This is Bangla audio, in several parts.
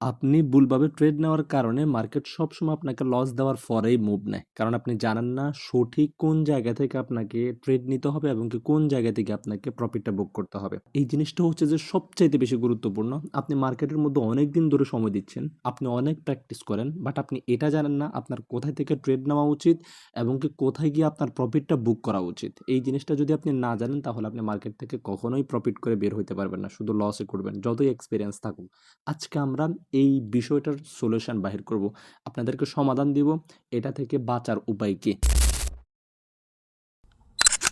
আপনি ভুলভাবে ট্রেড নেওয়ার কারণে মার্কেট সবসময় আপনাকে লস দেওয়ার পরেই মুভ নেয়। কারণ আপনি জানেন না সঠিক কোন জায়গা থেকে আপনাকে ট্রেড নিতে হবে এবং কি কোন জায়গা থেকে আপনাকে প্রফিটটা বুক করতে হবে। এই জিনিসটা হচ্ছে যে সবচাইতে বেশি গুরুত্বপূর্ণ। আপনি মার্কেটের মধ্যে অনেক দিন ধরে সময় দিচ্ছেন। আপনি অনেক প্র্যাকটিস করেন। বাট আপনি এটা জানেন না আপনার কোথায় থেকে ট্রেড নেওয়া উচিত এবং কি কোথায় গিয়ে আপনার প্রফিটটা বুক করা উচিত। এই জিনিসটা যদি আপনি না জানেন তাহলে আপনি মার্কেট থেকে কখনোই প্রফিট করে বের হইতে পারবেন না। শুধু লসই করবেন। যতই এক্সপিরিয়েন্স থাকুক। আজকে আমরা এই বিষয়টার সলিউশন বাহির করব। আপনাদেরকে সমাধান দিব এটা থেকে বাঁচার উপায় কি?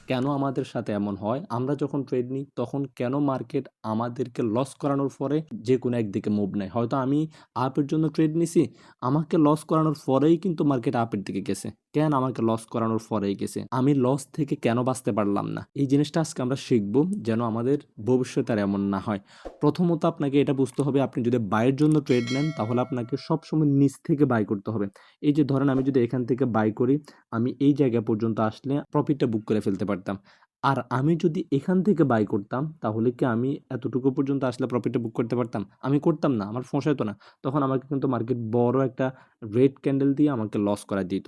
কেন আমাদের সাথে এমন হয়? আমরা যখন ট্রেড নিই তখন কেন মার্কেট আমাদেরকে লস করানোর পরে যে কোনো একদিকে মুভ নেয়? হয়তো আমি আপের জন্য ট্রেড নিছি। আমাকে লস করানোর পরেই কিন্তু মার্কেট আপের দিকে গেছে। কেন আমাকে লস করানোর পরেই গেছে? আমি লস থেকে কেন বাঁচতে পারলাম না? এই জিনিসটা আজকে আমরা শিখব যেন আমাদের ভবিষ্যতে আর এমন না হয়। প্রথমত আপনাকে এটা বুঝতে হবে আপনি যদি বাই এর জন্য ট্রেড নেন তাহলে আপনাকে সবসময় নিচ থেকে বাই করতে হবে। এই যে ধরেন আমি যদি এখান থেকে বাই করি, আমি এই জায়গা পর্যন্ত আসলে প্রফিটটা বুক করে ফেলতে পারতাম। আর আমি যদি এখান থেকে বাই করতাম, তাহলে কি আমি এতটুকু পর্যন্ত আসলে প্রফিটটা বুক করতে পারতাম? আমি করতাম না। আমার ফোঁসাইতো না। তখন আমাকে কিন্তু মার্কেট বড় একটা রেড ক্যান্ডেল দিয়ে আমাকে লস করা দিত।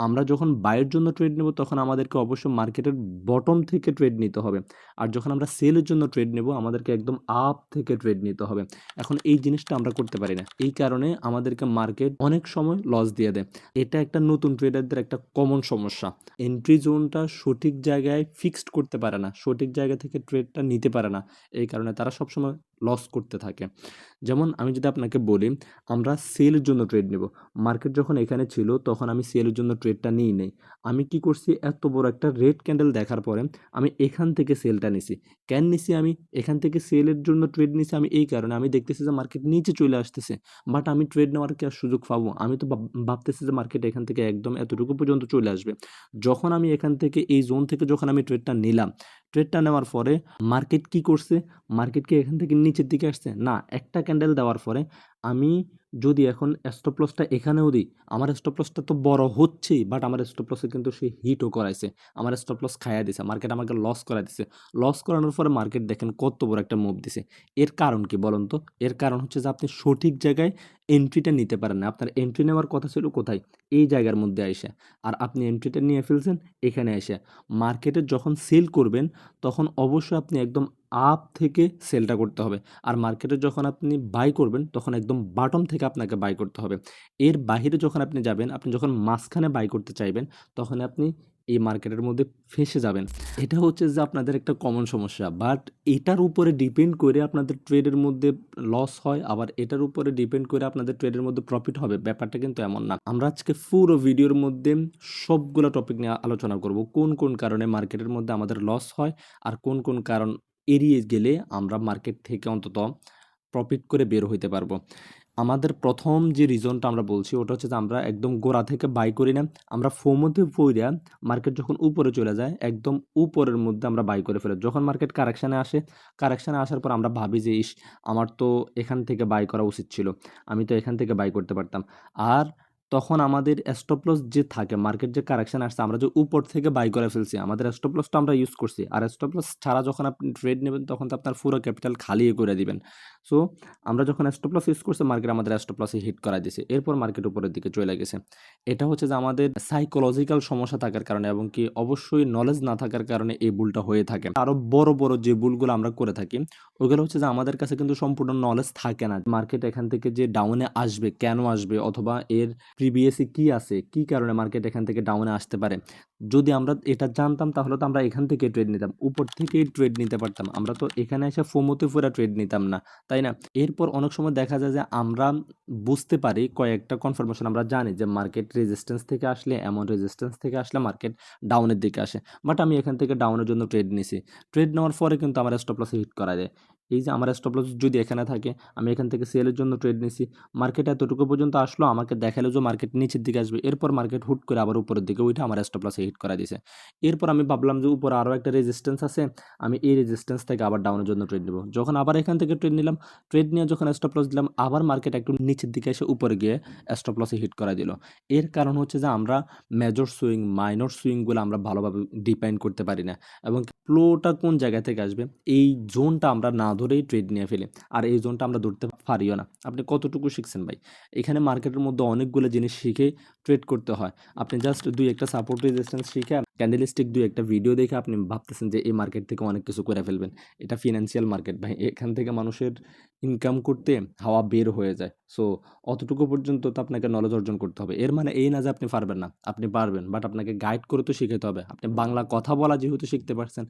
আমরা যখন বাই এর জন্য ট্রেড নেব, তখন আমাদেরকে অবশ্যই মার্কেটের বটম থেকে ট্রেড নিতে হবে। আর যখন আমরা সেলের জন্য ট্রেড নেব, আমাদেরকে একদম আপ থেকে ট্রেড নিতে হবে। এখন এই জিনিসটা আমরা করতে পারি না। এই কারণে আমাদেরকে মার্কেট অনেক সময় লস দিয়ে দেয়। এটা একটা নতুন ট্রেডারদের একটা কমন সমস্যা। এন্ট্রি জোনটা সঠিক জায়গায় ফিক্সড করতে পারে না। সঠিক জায়গা থেকে ট্রেডটা নিতে পারে না। এই কারণে তারা সবসময় লস করতে থাকে। যেমন আমি যদি আপনাকে বলি আমরা সেলের জন্য ট্রেড নেব। মার্কেট যখন এখানে ছিল তখন আমি সেলের জন্য ট্রেডটা নিই নেই আমি কি করছি এত বড় একটা রেড ক্যান্ডেল দেখার পরে আমি এখান থেকে সেলটা নিছি। কেন নিছি আমি? এখান থেকে সেলের জন্য ট্রেড নিছি আমি এই কারণে আমি দেখতেছি যে মার্কেট নিচে চলে আসতেছে। বাট আমি ট্রেড নেওয়ার কি আর সুযোগ পাবো? আমি তো ভাব ভাবতেছি যে মার্কেট এখান থেকে একদম এতটুকু পর্যন্ত চলে আসবে। যখন আমি এখান থেকে এই জোন থেকে যখন আমি ট্রেডটা নিলাম, ট্রেডটা নেওয়ার পরে মার্কেট কি করছে? মার্কেটকে এখান থেকে নিচের দিকে আসছে? না। একটা ক্যান্ডেল দেওয়ার পরে আমি যদি এখন স্টপ লসটা এখানেও দিই, আমার স্টপ লসটা তো বড় হচ্ছেই বাট আমার স্টপ লসে কিন্তু সে হিটও করাইছে। আমার স্টপ লস খাইয়া দিছে। মার্কেট আমাকে লস করায় দিছে। লস করানোর পরে মার্কেট দেখেন কত বড় একটা মুভ দিছে। এর কারণ কি বলুন তো? এর কারণ হচ্ছে যে আপনি সঠিক জায়গায় এন্ট্রিটা নিতে পারেন না। আপনার এন্ট্রি নেওয়ার কথা ছিল কোথায়? এই জায়গার মধ্যে আসে আর আপনি এন্ট্রিটা নিয়ে ফেলছেন এখানে আইসা। মার্কেটে যখন সেল করবেন তখন অবশ্যই আপনি একদম আপ থেকে সেলটা করতে হবে। আর মার্কেটে যখন আপনি বাই করবেন তখন একদম বটম থেকে আপনাকে বাই করতে হবে। এর বাহিরে যখন আপনি যাবেন, আপনি যখন মাঝখানে বাই করতে চাইবেন তখন আপনি এই মার্কেটের মধ্যে ফেঁসে যাবেন। এটা হচ্ছে যে আপনাদের একটা কমন সমস্যা। বাট এটার উপরে ডিপেন্ড করে আপনাদের ট্রেডের মধ্যে লস হয় আবার এটার উপরে ডিপেন্ড করে আপনাদের ট্রেডের মধ্যে প্রফিট হবে। ব্যাপারটা কিন্তু এমন না। আমরা আজকে পুরো ভিডিওর মধ্যে সবগুলা টপিক নিয়ে আলোচনা করব। কোন, কোন কারণে মার্কেটের মধ্যে আমাদের লস হয় আর কোন, কোন কারণ এড়িয়ে গেলে আমরা মার্কেট থেকে অন্তত প্রফিট করে বের হইতে পারব। আমাদের প্রথম যে রিজনটা আমরা বলছি ওটা হচ্ছে যে আমরা একদম গোড়া থেকে বাই করি না। আমরা ফোমোতে পইড়া মার্কেট যখন উপরে চলে যায় একদম উপরের মধ্যে আমরা বাই করে ফেলি। যখন মার্কেট কারেকশানে আসে, কারেকশানে আসার পর আমরা ভাবি যে ইস! আমার তো এখান থেকে বাই করা উচিত ছিল। আমি তো এখান থেকে বাই করতে পারতাম। আর তখন আমাদের স্টপ লস যে থাকে মার্কেট যে কারেকশন আসছে আমরা যে উপর থেকে বাই করে ফেলছি আমাদের স্টপ লসটা আমরা ইউজ করছি। আর স্টপ লস ছাড়া যখন আপনি ট্রেড নেবেন তখন তো আপনার পুরো ক্যাপিটাল খালি করে দিবেন। সো আমরা যখন স্টপ লস ইউজ করছি মার্কেট আমাদের স্টপ লসে হিট করায় দিয়েছে এরপর মার্কেট উপরের দিকে চলে গেছে। এটা হচ্ছে যে আমাদের সাইকোলজিক্যাল সমস্যা থাকার কারণে এবং কি অবশ্যই নলেজ না থাকার কারণে এই ভুলটা হয়ে থাকে। আরও বড়, বড় যে ভুলগুলো আমরা করে থাকি ওগুলো হচ্ছে যে আমাদের কাছে কিন্তু সম্পূর্ণ নলেজ থাকে না। মার্কেট এখান থেকে যে ডাউনে আসবে, কেন আসবে অথবা এর প্রিভিয়াসে কি আছে? কি কারণে মার্কেট এখান থেকে ডাউনে আসতে পারে? যদি আমরা এটা জানতাম, তাহলে তো আমরা এখান থেকে ট্রেড নিতাম। উপর থেকেই ট্রেড নিতে পারতাম। আমরা তো এখানে এসে ফোমোতে পইড়া ট্রেড নিতাম না। তাই না? এরপর অনেক সময় দেখা যায় যে আমরা বুঝতে পারি, কয়েকটা কনফার্মেশন আমরা জানি যে মার্কেট রেজিস্ট্যান্স থেকে আসলে, এমন রেজিস্ট্যান্স থেকে আসলে মার্কেট ডাউনের দিকে আসে। বাট আমি এখান থেকে ডাউনের জন্য ট্রেড নিছি। ট্রেড নেওয়ার পরে কিন্তু আমার স্টপ লসে হিট করা দেয়। এই যে আমার স্টপ লস যদি এখানে থাকে আমি এখান থেকে সেলের জন্য ট্রেড নিছি। মার্কেট এতটুকু পর্যন্ত আসলো আমাকে দেখাইলো যে মার্কেট নিচের দিকে আসবে। এরপর মার্কেট হুট করে আবার উপরের দিকে উইঠা আমার স্টপ লসে হিট করা দিয়েছে এরপর আমি ভাবলাম যে উপরে আরও একটা রেজিস্ট্যান্স আছে। আমি এই রেজিস্ট্যান্স থেকে আবার ডাউনের জন্য ট্রেড নিবো। যখন আবার এখান থেকে ট্রেড নিলাম, ট্রেড নিয়ে যখন স্টপ লস দিলাম আবার মার্কেট একটু নিচের দিকে এসে উপরে গিয়ে স্টপ লসে হিট করা দিল। এর কারণ হচ্ছে যে আমরা মেজর সুইং, মাইনর সুইংগুলো আমরা ভালোভাবে ডিপেন্ড করতে পারি না এবং ফ্লোটা কোন জায়গা থেকে আসবে এই জোনটা আমরা না ধরেই ট্রেড নিয়ে ফেলে। আর এই জোনটা আমরা ধরতে পারিও না। আপনি কতটুকু শিখছেন ভাই? এখানে মার্কেটের মধ্যে অনেকগুলো জিনিস শিখে ট্রেড করতে হয়। আপনি জাস্ট দুই একটা সাপোর্ট রেজিস্ট্যান্স শিখে ক্যান্ডেলস্টিক দুই একটা ভিডিও দেখে আপনি ভাবতেছেন যে এই মার্কেট থেকে অনেক কিছু করে ফেলবেন। এটা ফিনান্সিয়াল মার্কেট ভাই। এখান থেকে মানুষের ইনকাম করতে হাওয়া বের হয়ে যায়। সো অতটুকু পর্যন্ত তো আপনাকে নলেজ অর্জন করতে হবে। এর মানে এই না যে আপনি পারবেন না, আপনি পারবেন। বাট আপনাকে গাইড করে তো শিখাতে হবে। আপনি বাংলা কথা বলা যেহেতু শিখতে পারছেন,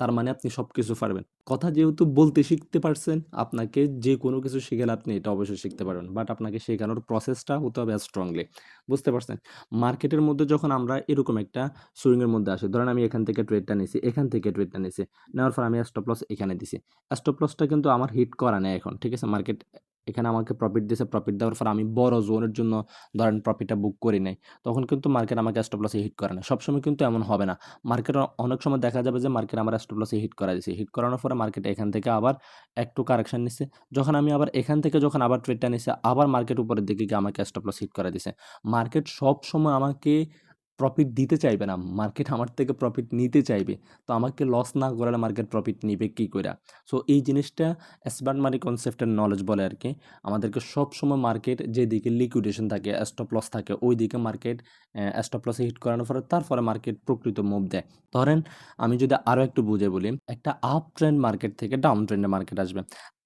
তার মানে আপনি সব কিছু পারবেন। কথা যেহেতু বলতে শিখতে পারছেন, আপনাকে যে কোনো কিছু শিখেলে আপনি এটা অবশ্যই শিখতে পারবেন। বাট আপনাকে শেখানোর প্রসেসটা হতে হবে স্ট্রংলি বুঝতে পারছেন? মার্কেটের মধ্যে যখন আমরা এরকম একটা সুইংয়ের মধ্যে আসি, ধরেন আমি এখান থেকে ট্রেডটা নিছি, এখান থেকে ট্রেডটা নিছি, নেওয়ার পর আমি স্টপ লস এখানে দিছি। স্টপ লসটা কিন্তু আমার হিট করা নেই এখন, ঠিক আছে? মার্কেট এখানে আমাকে প্রফিট দিয়েছে প্রফিট দেওয়ার পর আমি বড় জোনের জন্য ধরেন প্রফিটটা বুক করি নাই। তখন কিন্তু মার্কেট আমাকে স্টপ হিট করে না। সবসময় কিন্তু এমন হবে না। মার্কেট অনেক সময় দেখা যাবে যে মার্কেট আমার স্টপ হিট করা দিয়েছে হিট করানোর পরে মার্কেট এখান থেকে আবার একটু কারেকশন নিচ্ছে যখন আমি আবার এখান থেকে যখন আবার ট্রেডটা নিচ্ছে আবার মার্কেট উপরের দিকে গিয়ে আমাকে স্টপ হিট করে দিছে। মার্কেট সব সময় আমাকে প্রফিট দিতে চাইবে না মার্কেট আমার থেকে প্রফিট নিতে চাইবে, তো আমাকে লস না করালে মার্কেট প্রফিট নিবে কী করে সো এই জিনিসটা স্মার্ট মানি কনসেপ্টের নলেজ বলে আর কি। আমাদেরকে সব সময় মার্কেট যেদিকে লিকুইডেশন থাকে স্টপ লস থাকে ওই দিকে মার্কেট স্টপ লসে হিট করানোর পরে তারপরে মার্কেট প্রকৃত মুভ দেয়। ধরেন, আমি যদি আরও একটু বুঝে বলি, একটা আপ ট্রেন্ড মার্কেট থেকে ডাউন ট্রেন্ডে মার্কেট আসবে।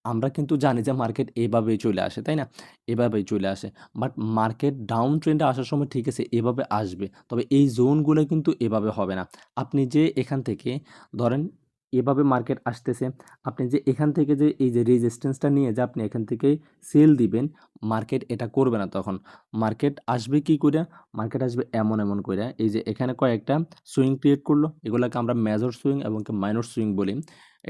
আমরা কিন্তু জানি যে মার্কেট এভাবেই চলে আসে, তাই না? এভাবেই চলে আসে। বাট মার্কেট ডাউন ট্রেন্ডে আসার সময় ঠিক আছে, এভাবে আসবে। তবে এই জোনগুলো কিন্তু এভাবে হবে না। আপনি যে এখান থেকে, ধরেন এভাবে মার্কেট আসতেছে, আপনি যে এখান থেকে যে এই যে রেজিস্ট্যান্সটা নিয়ে যে আপনি এখান থেকে সেল দিবেন মার্কেট এটা করবে না তখন। মার্কেট আসবে কি করে মার্কেট আসবে এমন এমন করে এই যে এখানে কয়েকটা সুইং ক্রিয়েট করল। এগুলোকে আমরা মেজর সুইং এবং মাইনর সুইং বলি।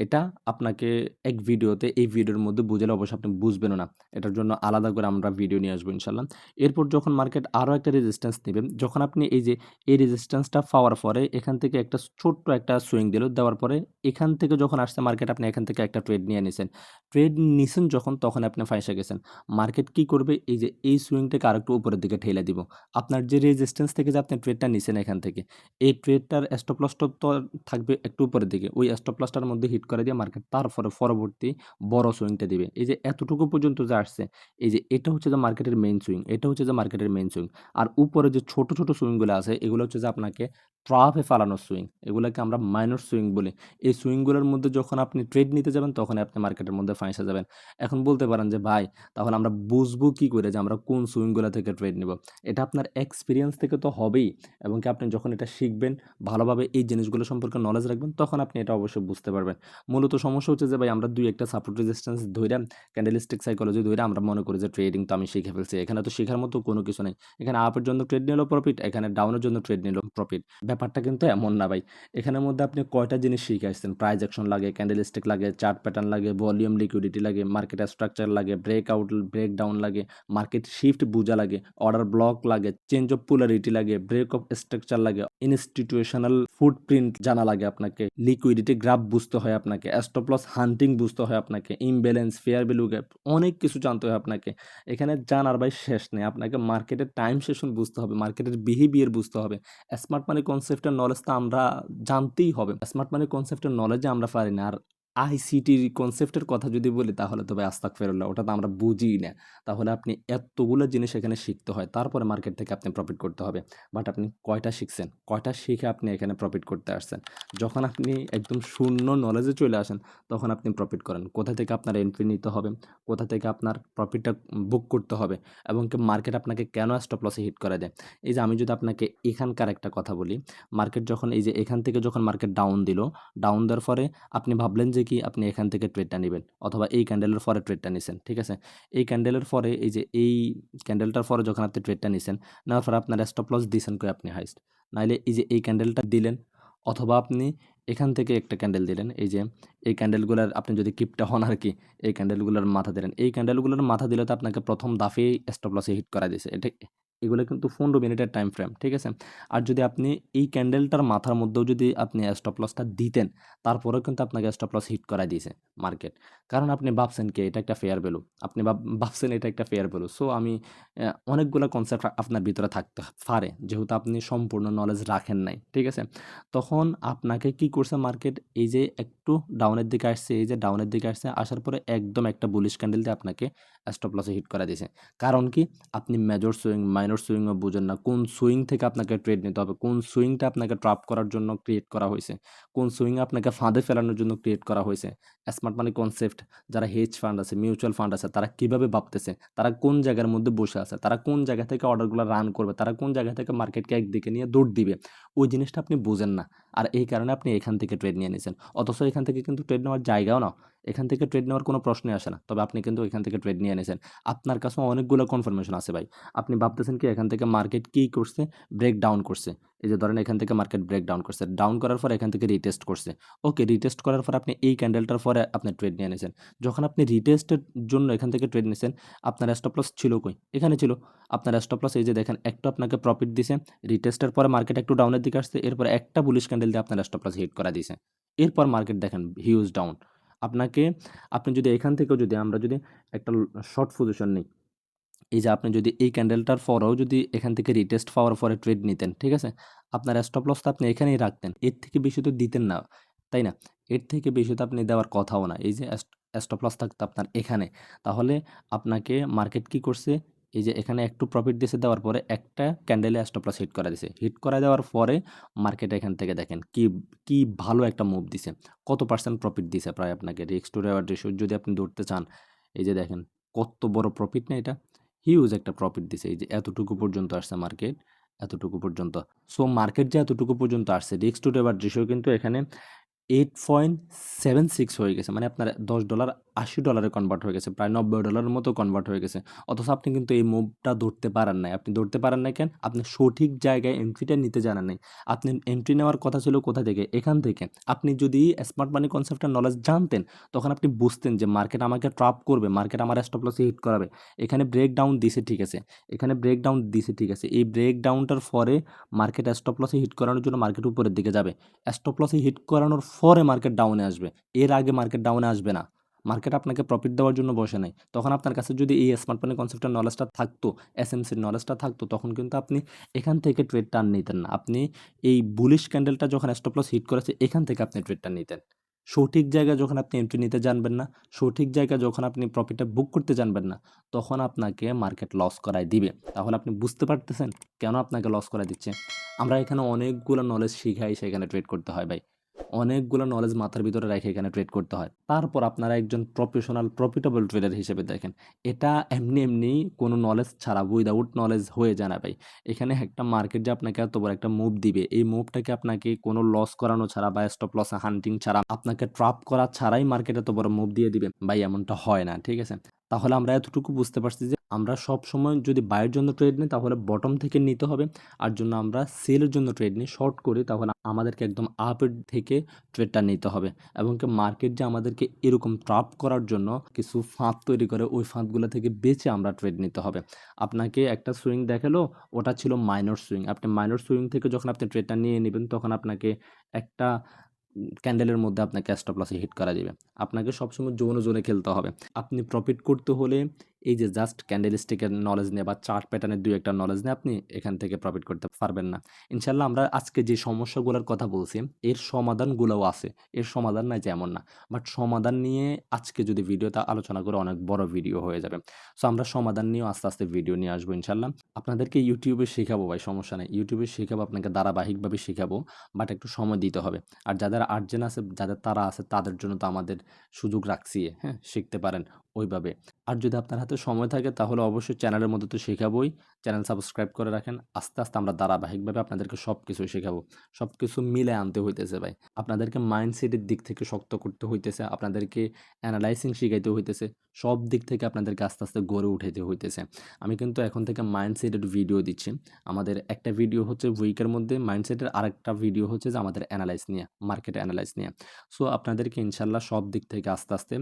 এটা আপনাকে এক ভিডিওতে, এই ভিডিওর মধ্যে বুঝালে অবশ্যই আপনি বুঝবেনও না। এটার জন্য আলাদা করে আমরা ভিডিও নিয়ে আসব ইনশাল্লাহ। এরপর যখন মার্কেট আরও একটা রেজিস্ট্যান্স নেবে, যখন আপনি এই যে, এই রেজিস্ট্যান্সটা পাওয়ার পরে এখান থেকে একটা ছোট্ট একটা সুইং দিল, দেওয়ার পরে এখান থেকে যখন আসছে মার্কেট আপনি এখান থেকে একটা ট্রেড নিয়ে নিছেন। ট্রেড নিছেন যখন, তখন আপনি ফাইসে গেছেন। মার্কেট কি করবে? এই যে, এই সুইংটাকে আরেকটু উপরের দিকে ঠেলে দিব। আপনার যে রেজিস্ট্যান্স থেকে যে আপনি ট্রেডটা নিছেন এখান থেকে, এই ট্রেডটার স্টপ তো থাকবে একটু উপরের দিকে। ওই স্টপ মধ্যে হিট করে দিয়ে মার্কেট তারপরে পরবর্তী বড় সুইংটা দিবে। এই যে, এতটুকু পর্যন্ত যে আসছে, এই যে, এটা হচ্ছে যে মার্কেটের মেইন সুইং এটা হচ্ছে যে মার্কেটের মেইন সুইং আর উপরে যে ছোট ছোট সুইংগুলো আছে, এগুলো হচ্ছে যে আপনাকে ট্রাফে ফালানোর সুইং এগুলোকে আমরা মাইনর সুইং বলি। এই সুইংগুলোর মধ্যে যখন আপনি ট্রেড নিতে যাবেন তখন আপনি মার্কেটের মধ্যে ফাঁসে যাবেন। এখন বলতে পারেন যে, ভাই, তাহলে আমরা বুঝব কী করে যে আমরা কোন সুইংগুলো থেকে ট্রেড নিব? এটা আপনার এক্সপিরিয়েন্স থেকে তো হবেই, এবং কি আপনি যখন এটা শিখবেন, ভালোভাবে এই জিনিসগুলো সম্পর্কে নলেজ রাখবেন, তখন আপনি এটা অবশ্যই বুঝতে পারবেন। মূলত সমস্যা হচ্ছে যে ভাই, আমরা দুই একটা সাপোর্ট রেজিস্ট্যান্স ধরে ক্যান্ডেলিস্টিক সাইকোলজি ধরে আমরা মনে করি যে ট্রেডিং তো আমি শিখে ফেলছি। এখানে তো শেখার মতো কোনো কিছু নেই। এখানে আপের জন্য ট্রেড নিল প্রফিট এখানে ডাউনের জন্য ট্রেড নিল প্রফিট ব্যাপারটা কিন্তু এমন না ভাই। এখানের মধ্যে আপনি কয়টা জিনিস শিখে আসছেন? প্রাইজ অ্যাকশন লাগে ক্যান্ডেলিস্টিক লাগে চার্ট প্যাটার্ন লাগে ভলিউম লিকুইডিটি লাগে মার্কেট স্ট্রাকচার লাগে ব্রেক আউট ব্রেক ডাউন লাগে মার্কেট শিফট বুঝা লাগে অর্ডার ব্লক লাগে চেঞ্জ অফ পোলারিটি লাগে ব্রেক অফ স্ট্রাকচার লাগে ইনস্টিটিউশনাল ফুটপ্রিন্ট জানা লাগে আপনাকে লিকুইডিটি গ্রাফ বুঝতে হয় আপনাকে স্টপ লস হান্টিং বুঝতে হয় আপনাকে ইমব্যালেন্স ফেয়ার ভ্যালু গ্যাপ অনেক কিছু জানতে হয় আপনাকে। এখানে জানার ভাই শেষ নেই, আপনাকে মার্কেটের টাইম সেশন বুঝতে হবে মার্কেটের বিহেভিয়ার বুঝতে হবে। স্মার্ট মানি কনসেপ্টের নলেজ তো আমরা জানতেই হবে স্মার্ট মানি কনসেপ্টের নলেজে আমরা পারি না, আর আইসিটির কনসেপ্টের কথা যদি বলি, তাহলে তো ভাই আস্তাক ফেরল্লা ওটা তো আমরা বুঝিই না। তাহলে আপনি এতগুলো জিনিস এখানে শিখতে হয়, তারপরে মার্কেট থেকে আপনি প্রফিট করতে হবে। বাট আপনি কয়টা শিখছেন? কয়টা শিখে আপনি এখানে প্রফিট করতে আসছেন? যখন আপনি একদম শূন্য নলেজে চলে আসেন, তখন আপনি প্রফিট করেন। কোথা থেকে আপনার এন্ট্রি নিতে হবে? কোথা থেকে আপনার প্রফিটটা বুক করতে হবে? এবং মার্কেট আপনাকে কেন স্টপ লসে হিট করে দেয়? এই যে আমি যদি আপনাকে এখানকার একটা কথা বলি মার্কেট যখন, এই যে এখান থেকে যখন মার্কেট ডাউন দিল ডাউন দেওয়ার পরে আপনি ভাবলেন যে কি আপনি এখান থেকে ট্রেডটা নেবেন অথবা এই ক্যান্ডেলের পরে ট্রেডটা নিছেন, ঠিক আছে? এই ক্যান্ডেলের পরে এই যে এই ক্যান্ডেলটার পরে যখন আপনি ট্রেডটা নিছেন, নেওয়ার পরে আপনার স্টপ লস দিয়েছেন কই আপনি হাইস্ট নাইলে এই যে এই ক্যান্ডেলটা দিলেন অথবা আপনি এখান থেকে একটা ক্যান্ডেল দিলেন, এই যে এই ক্যান্ডেলগুলোর আপনি যদি কিপটা হন আর কি, এই ক্যান্ডেলগুলোর মাথা দিলেন, এই ক্যান্ডেলগুলোর মাথা দিলে তো আপনাকে প্রথম দাফেই স্টপ লসে হিট করা দিয়েছে এটা এগুলো কিন্তু পনেরো মিনিটের টাইম ফ্রেম ঠিক আছে? আর যদি আপনি এই ক্যান্ডেলটার মাথার মধ্যেও যদি আপনি স্টপ লসটা দিতেন, তারপরেও কিন্তু আপনাকে স্টপ লস হিট করা দিয়েছে মার্কেট কারণ আপনি ভাবছেন কি, এটা একটা ফেয়ার ভ্যালু আপনি ভাব- ভাবছেন এটা একটা ফেয়ার ভ্যালু সো আমি অনেকগুলো কনসেপ্ট আপনার ভিতরে থাকতে পারে, যেহেতু আপনি সম্পূর্ণ নলেজ রাখেন নাই, ঠিক আছে? তখন আপনাকে কি করছে মার্কেট এই যে একটু ডাউনের দিকে আসছে, এই যে ডাউনের দিকে আসছে, আসার পরে একদম একটা বুলিশ ক্যান্ডেল দিয়ে আপনাকে স্টপ লসে হিট করা দিয়েছে। কারণ কি? আপনি মেজর সুইং মাইনর সুইংও বুঝেন না। কোন সুইং থেকে আপনাকে ট্রেড নিতে হবে? কোন সুইংটা আপনাকে ট্রাপ করার জন্য ক্রিয়েট করা হয়েছে? কোন সুইং আপনাকে ফাঁদে ফেলানোর জন্য ক্রিয়েট করা হয়েছে? স্মার্ট মানি কনসেপ্ট যারা হেজ ফান্ড আছে মিউচুয়াল ফান্ড আছে, তারা কীভাবে ভাবতেছে? তারা কোন জায়গার মধ্যে বসে আছে? তারা কোন জায়গা থেকে অর্ডারগুলো রান করবে? তারা কোন জায়গা থেকে মার্কেটকে একদিকে নিয়ে দৌড় দিবে? ওই জিনিসটা আপনি বোঝেন না। আর এই কারণে আপনি এখান থেকে ট্রেড নিয়ে নিয়েছেন অথচ এখান থেকে কিন্তু ট্রেড নেওয়ার জায়গাও না এখান থেকে ট্রেড নেওয়ার কোনো প্রশ্নই আসে না। তবে আপনি কিন্তু এখান থেকে ট্রেড নিয়ে নিয়েছেন আপনার কাছে অনেকগুলো কনফার্মেশন আছে ভাই। আপনি ভাবতেছেন কি এখান থেকে মার্কেট কী করছে? ব্রেক ডাউন করছে। এই যে ধরেন এখান থেকে মার্কেট ব্রেক ডাউন করছে ডাউন করার পর এখান থেকে রিটেস্ট করছে। ওকে রিটেস্ট করার পর আপনি এই ক্যান্ডেলটার পরে আপনি ট্রেড নিয়ে নিয়েছেন যখন আপনি রিটেস্টের জন্য এখান থেকে ট্রেড নিয়েছেন আপনার স্টপ লস ছিল কই? এখানে ছিল। আপনার স্টপ লস এই যে দেখেন, একটু আপনাকে প্রফিট দিছে রিটেস্টের পরে মার্কেট একটু ডাউনের দিকে আসছে, এরপর একটা বুলিশ ক্যান্ডেল দিয়ে আপনার স্টপ লস হিট করা দিয়েছে এরপর মার্কেট দেখেন হিউজ ডাউন আপনাকে, আপনি যদি এখান থেকেও যদি, আমরা যদি একটা শর্ট পজিশন নিই এই যে আপনি যদি এই ক্যান্ডেলটার পরেও যদি এখান থেকে রিটেস্ট পাওয়ার পরে ট্রেড নিতেন, ঠিক আছে? আপনার স্টপ লসটা আপনি এখানেই রাখতেন। এর থেকে বেশি তো দিতেন না, তাই না? এর থেকে বেশি তো আপনি দেওয়ার কথাও না। এই যে স্টপ লস থাকতো আপনার এখানে। তাহলে আপনাকে মার্কেট কি করছে? এই যে এখানে একটু প্রফিট দিয়েছে দেওয়ার পরে একটা ক্যান্ডেলে স্টপ লস হিট করা দিয়েছে হিট করা দেওয়ার পরে মার্কেট এখান থেকে দেখেন কি কি ভালো একটা মুভ দিছে। কত পার্সেন্ট প্রফিট দিছে প্রায় আপনাকে? রিক্স টু রেওয়ার্ড রেশিও যদি আপনি ধরতে চান, এই যে দেখেন, কত বড় প্রফিট না এটা? হিউজ একটা প্রফিট দিছে, এই যে এতটুকু পর্যন্ত আসছে মার্কেট এতটুকু পর্যন্ত। সো মার্কেট যে এতটুকু পর্যন্ত আসছে রিক্স টু ডেভার রেশিও কিন্তু এখানে এইট পয়েন্ট সেভেন সিক্স হয়ে গেছে মানে আপনার দশ ডলার আশি ডলারে কনভার্ট হয়ে গেছে, প্রায় নব্বই ডলারের মতো কনভার্ট হয়ে গেছে। অথচ আপনি কিন্তু এই মুভটা ধরতে পারেন নাই। আপনি ধরতে পারেন নাই কেন? আপনি সঠিক জায়গায় এন্ট্রিটা নিতে জানেন নাই। আপনি এন্ট্রি নেওয়ার কথা ছিল কোথা থেকে? এখান থেকে। আপনি যদি স্মার্ট মানি কনসেপ্টের নলেজ জানতেন, তখন আপনি বুঝতেন যে মার্কেট আমাকে ট্রাপ করবে মার্কেট আমার স্টপ লসে হিট করাবে। এখানে ব্রেক ডাউন দিছে ঠিক আছে। এখানে ব্রেক ডাউন দিছে ঠিক আছে। এই ব্রেক ডাউনটার পরে মার্কেট স্টপ লসে হিট করানোর জন্য মার্কেট উপরের দিকে যাবে। স্টপ লসে হিট করানোর পরে মার্কেট ডাউনে আসবে। এর আগে মার্কেট ডাউনে আসবে না। মার্কেট আপনাকে প্রফিট দেওয়ার জন্য বসে নাই। তখন আপনার কাছে যদি এই স্মার্ট মানি কনসেপ্টের নলেজটা থাকতো এস এসএমসির নলেজটা থাকতো, তখন কিন্তু আপনি এখান থেকে ট্রেড টার্ন নিতেন না। আপনি এই বুলিশ ক্যান্ডেলটা যখন স্টপ লস হিট করেছে, এখান থেকে আপনি ট্রেড টার্ন নিতেন। সঠিক জায়গায় যখন আপনি এন্ট্রি নিতে জানবেন না, সঠিক জায়গায় যখন আপনি প্রফিটটা বুক করতে জানবেন না, তখন আপনাকে মার্কেট লস করায় দিবে। তাহলে আপনি বুঝতে পারতেছেন কেন আপনাকে লস করায় দিচ্ছে? আমরা এখানে অনেকগুলো নলেজ শিখাই, সেখানে ট্রেড করতে হয় ভাই। অনেকগুলো নলেজ মাথার ভিতরে রেখে এখানে ট্রেড করতে হয়। তারপর আপনারা একজন প্রফেশনাল প্রফিটেবল ট্রেডার হিসেবে দেখেন। এটা এমনি এমনি কোনো নলেজ ছাড়া উইদাউট নলেজ হয়ে যায় না ভাই। এখানে একটা মার্কেট যে আপনাকে এত বড় একটা মুভ দিবে, এই মুভটাকে আপনাকে কোনো লস করানো ছাড়া বা স্টপ লস হান্টিং ছাড়া, আপনাকে ট্রাপ করা ছাড়াই মার্কেট এত বড় মুভ দিয়ে দিবে। ভাই, এমনটা হয় না, ঠিক আছে? তাহলে আমরা এতটুকু বুঝতে পারছি যে আমরা সব সময় যদি বাইয়ের জন্য ট্রেড নিই, তাহলে বটম থেকে নিতে হবে। আর জন্য আমরা সেলের জন্য ট্রেড নিই শর্ট করি তাহলে আমাদেরকে একদম আপের থেকে ট্রেডটা নিতে হবে। এবং কি মার্কেট যে আমাদেরকে এরকম ট্রাপ করার জন্য কিছু ফাঁদ তৈরি করে, ওই ফাঁদগুলো থেকে বেঁচে আমরা ট্রেড নিতে হবে। আপনাকে একটা সুইং দেখাল, ওটা ছিল মাইনর সুইং আপনি মাইনর সুইং থেকে যখন আপনি ট্রেডটা নিয়ে নেবেন, তখন আপনাকে একটা ক্যান্ডেলের মধ্যে আপনাকে স্টপ লসে হিট করা যাবে। আপনাকে সবসময় জোনে জোনে খেলতে হবে। আপনি প্রফিট করতে হলে এই যে জাস্ট ক্যান্ডেল স্টিকের নলেজ নিয়ে বা চার্ট প্যাটার্নের দুই একটা নলেজ নিয়ে আপনি এখান থেকে প্রফিট করতে পারবেন না। ইনশাল্লাহ আমরা আজকে যে সমস্যাগুলোর কথা বলছি, এর সমাধানগুলোও আছে। এর সমাধান নাই যেমন না। বাট সমাধান নিয়ে আজকে যদি ভিডিওতে আলোচনা করে অনেক বড় ভিডিও হয়ে যাবে। সো আমরা সমাধান নিয়েও আস্তে আস্তে ভিডিও নিয়ে আসব ইনশাল্লাহ আপনাদেরকে ইউটিউবে শেখাবো ভাই, সমস্যা নেই। ইউটিউবে শেখাবো, আপনাকে ধারাবাহিকভাবে শেখাবো বাট একটু সময় দিতে হবে। আর যাদের আর্জেন্ট আছে, যাদের তারা আছে, তাদের জন্য তো আমাদের সুযোগ রাখছি। হ্যাঁ শিখতে পারেন ওইভাবে। আর যদি আপনার হাতে সময় থাকে তাহলে অবশ্যই চ্যানেলের মধ্যে তো শেখাবোই। চ্যানেল সাবস্ক্রাইব করে রাখেন। আস্তে আস্তে আমরা ধারাবাহিকভাবে আপনাদেরকে সব কিছু শেখাবো। সব কিছু মিলে আনতে হইতেছে ভাই। আপনাদেরকে মাইন্ডসেটের দিক থেকে শক্ত করতে হইতেছে। আপনাদেরকে অ্যানালাইসিং শিখাইতে হইতেছে। সব দিক থেকে আপনাদেরকে আস্তে আস্তে গড়ে উঠাইতে হইতেছে। আমি কিন্তু এখন থেকে মাইন্ডসেটের ভিডিও দিচ্ছি। আমাদের একটা ভিডিও হচ্ছে উইকের মধ্যে মাইন্ডসেটের আরেকটা ভিডিও হচ্ছে যে আমাদের অ্যানালাইস নিয়ে মার্কেট অ্যানালাইস নিয়ে। সো আপনাদেরকে ইনশাল্লাহ সব দিক থেকে আস্তে আস্তে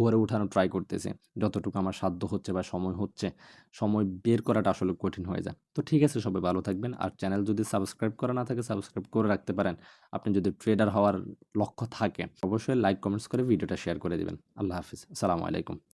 গড়ে উঠানো ট্রাই করতেছে। যতটুকু আমার সাধ্য হচ্ছে বা সময় হচ্ছে। সময় বের করাটা আসলে কঠিন হয়ে যায়। তো ঠিক আছে, সবাই ভালো থাকবেন। আর চ্যানেল যদি সাবস্ক্রাইব করা না থাকে, সাবস্ক্রাইব করে রাখতে পারেন। আপনি যদি ট্রেডার হওয়ার লক্ষ্য থাকে, অবশ্যই লাইক, কমেন্টস করে ভিডিওটা শেয়ার করে দেবেন। আল্লাহ হাফিজ। আসসালামু আলাইকুম।